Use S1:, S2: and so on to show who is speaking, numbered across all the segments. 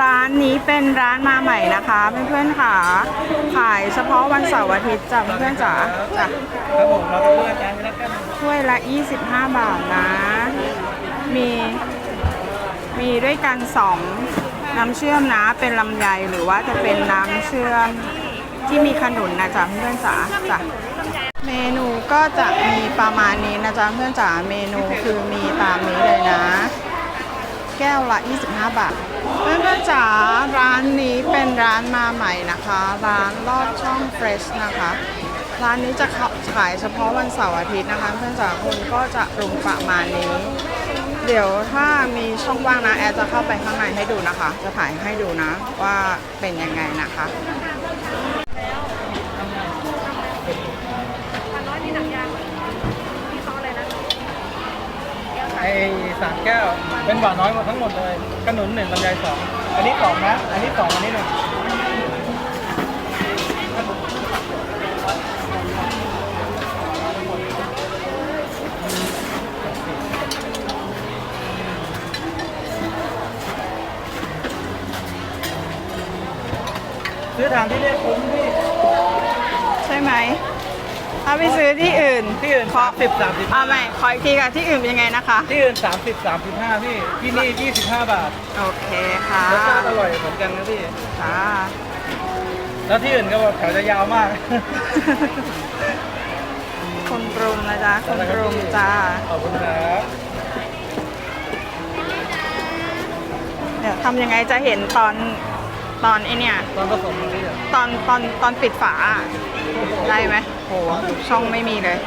S1: ร้านนี้เป็นร้านมาใหม่นะคะเพื่อนๆค่ะ ขายเฉพาะวันเสาร์อาทิตย์จ้ะเพื่อนๆจ๋าจ้ะ
S2: ครับผมเราจะเพื่ออาจารย์ไปแล้วกัน
S1: ถ้วยละ 25 บาทนะ มีมีด้วยกันสองน้ำเชื่อมนะ เป็นลำไยหรือว่าจะเป็นน้ำเชื่อมที่มีขนุนนะจ๊ะเพื่อนจ๋าจ้ะเมนูก็จะมีประมาณนี้นะจ๊ะเพื่อนจ๋าเมนูคือมีตามนี้เลยนะ แก้วละ 25 บาท เพื่อนๆจ๋าร้านนี้เป็นร้านมาใหม่นะคะ ร้านลอดช่องเฟรชนะคะ ร้านนี้จะขายเฉพาะวันเสาร์อาทิตย์นะคะ เพื่อนจ๋าคนก็จะรุมประมาณนี้ เดี๋ยวถ้ามีช่องว่างนะแอร์จะเข้าไปข้างในให้ดูนะคะ จะถ่ายให้ดูนะว่าเป็นยังไงนะคะ
S2: ไอ้สามแก้ว เป็นหวานน้อยหมดทั้งหมดเลยขนุนหนึ่งลำไยสองอันนี้สองนะ อันนี้สองอันนี้หนึ่งซื้อทางที่ได้คุ้มพี่
S1: ใช่ไหม ถ้าไปซื้อที่อื่น
S2: ที่อื่นสามสิบสามสิบ
S1: เอาใหม่ขออีกทีค่ะที่อื่นเป็นยังไงนะคะ
S2: ที่อื่นสามสิบสามสิบห้าพี่ที่นี่ยี่สิบห้าบาท
S1: โอเคค่ะ
S2: รสชาติอร่อยเหมือนกันนะพี่
S1: ค่ะ
S2: แล้วที่อื่นก็บอกแถวจะยาวมาก
S1: คนปรุงนะจ๊ะคนปรุงจ้า
S2: ขอบคุณครับ
S1: เดี๋ยวทำยังไงจะเห็นตอนตอนไอเนี่ย
S2: ตอนผสมของพี่อะ
S1: ตอนตอนตอนปิดฝาอะได้ไหม โหช่องไม่มีเลย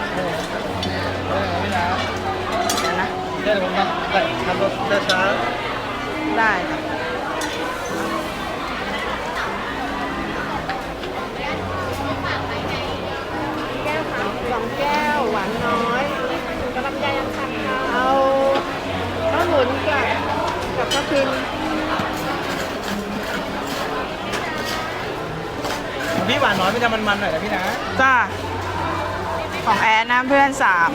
S2: เออพี่นะ
S1: เดี๋ยวนะ
S2: เดี๋ยวผมทำแต่ทำรถช้า
S1: ได้ค่ะสองแก้วหวานน้อย
S3: กำลังใจยังทันค่ะ
S1: เอาข้าวหมุนกับกับข้าวพิม
S2: พี่หวานน้อยมันจะมันๆหน่อยนะพี่นะ
S1: จ้า ของแอนนะเพื่อนสาม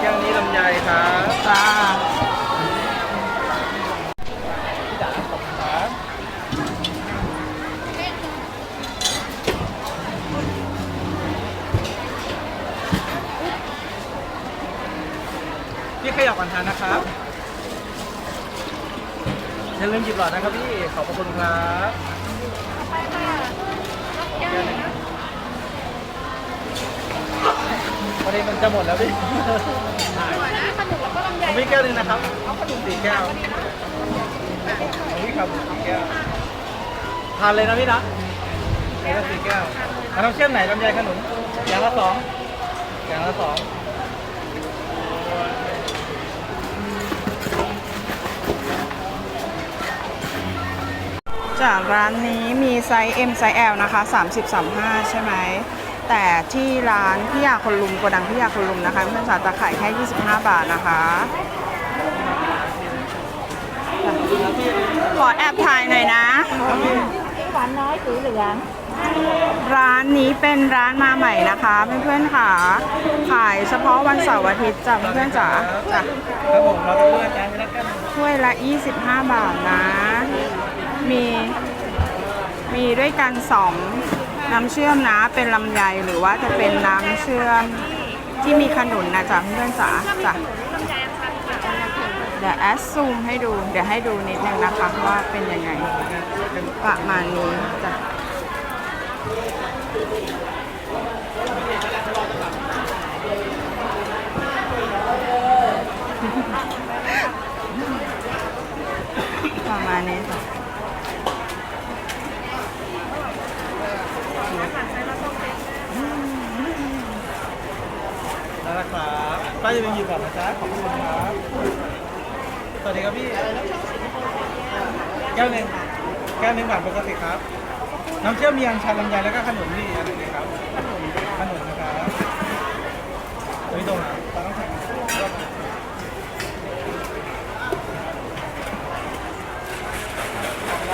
S2: แก้วนี้ลำไยครับ
S1: จ้า
S2: พี่ขยับพี่ขยับก่อนทานนะครับอย่าลืมหยิบหลอดนะครับพี่ ขอบพระคุณครับ พอดีมันจะหมดแล้วพี่
S3: ขนุนแล้วก็ลำไย
S2: ผมมีแก้วหนึงนะครับเอาขนมสี่แก้วผมมีครับสี่แก้วทานเลยนะพี่นะแก้วสี่แก้วเอาน้ำเชื่อมไหนลำไยขนุนอย่างละสองอย่างละสอง
S1: จากร้านนี้มีไซส์ M ไซส์ L นะคะ 30 35 ใช่ไหม แต่ที่ร้านพี่ยาคนลุมโกดังพี่ยาคนลุมนะคะเพื่อนสาวจะขายแค่ 25 บาทนะคะ ขอแอบถ่ายหน่อยนะ
S3: หวานน้อยสีเหลือง
S1: ร้านนี้เป็นร้านมาใหม่นะคะเพื่อนๆค่ะ ขายเฉพาะวันเสาร์อาทิตย์จ้ะเพื่อนๆจ๋าจ้ะ
S2: ครับผมเราจะเลือกจานแล้วกัน
S1: ถ้วยละ 25 บาทนะ มีมีด้วยกันสอง น้ำเชื่อมนะเป็นลำไยหรือว่าจะเป็นน้ำเชื่อมที่มีขนุนนะจ๊ะเพื่อนจ๋าจ้ะเดี๋ยวแอดซูมให้ดู เดี๋ยวให้ดูนิดนึงนะคะว่าเป็นยังไงประมาณนี้จ้ะประมาณนี้จ้ะ
S2: แล้วนะ ครับป้าจะเป็นหยิบก่อนนะจ๊ะขอบคุณครับ สวัสดีครับพี่แก้วหนึ่งแก้วหนึ่งบาทปกติครับ น้ำเชื่อมมีอัญชันลำไยแล้วก็ขนุนนี่อะไรดีครับ ขนุนนะครับเฮ้ยตรงไหนตาต้องแข่ง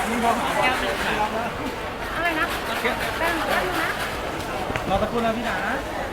S2: นี่พอหาแก้วหนึ่ง
S3: อะไรนะ
S2: แก้ว
S3: แป้งหมดแล้วอยู่นะ
S2: รอสักครู่นะพี่นะไม่ตกอบคุณนะครับ
S3: ข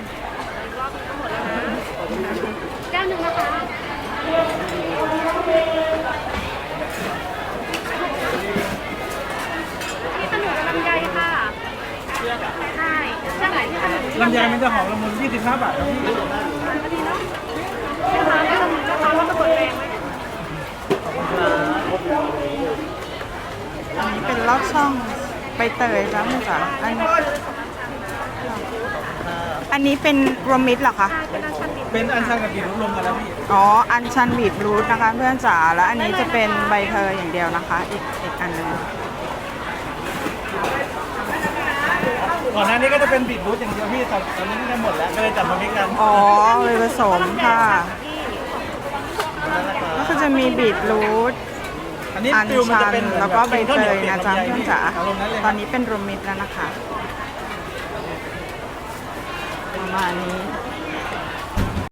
S2: ลำไยมันจะหอมละมุน25 บาทครับพี่
S3: พอดีเนาะแม่ค้าแม่ค้าแม่ค้าว่าจะกดแรงไหม
S1: อันนี้เป็นลอดช่องใบเตยจ้ะคุณจ๋าอันอันนี้เป็นรวมมิตรเหรอคะ
S3: เป็นอาชันดิบ
S2: เป็นอันชันกับบีบรวมกันแล้วพี่
S1: อ๋อ อันชันบีบรูทนะคะ เพื่อนจ๋า แล้วอันนี้จะเป็นใบเตยอย่างเดียวนะคะ อีกอีกอันหนึง
S2: ก่อนหน้านี้ก็จะเป็นบีบรูทอย่างเดียวพี่แต่ตอนนี้ได้หมดแล้วก็เลยจับมามิกกัน
S1: อ๋อเลยผสมค่ะก็คือจะมีบีบรูท
S2: อันนี้
S1: อัน
S2: ฟิลมัน
S1: ชั
S2: จะ
S1: น
S2: เป็นหมือ
S1: แล้วก็ใบเตย
S2: ข้า
S1: นะ
S2: ว
S1: จ๊ะ
S2: หนียว
S1: เพื่อน
S2: ปียก
S1: จ๋า
S2: ลำไยพี่อารมณ์นั้นเลยค
S1: ตอ
S2: รั
S1: น
S2: บ
S1: นี้เป็นรวมมิตรแล้วนะคะ ประมาณนี้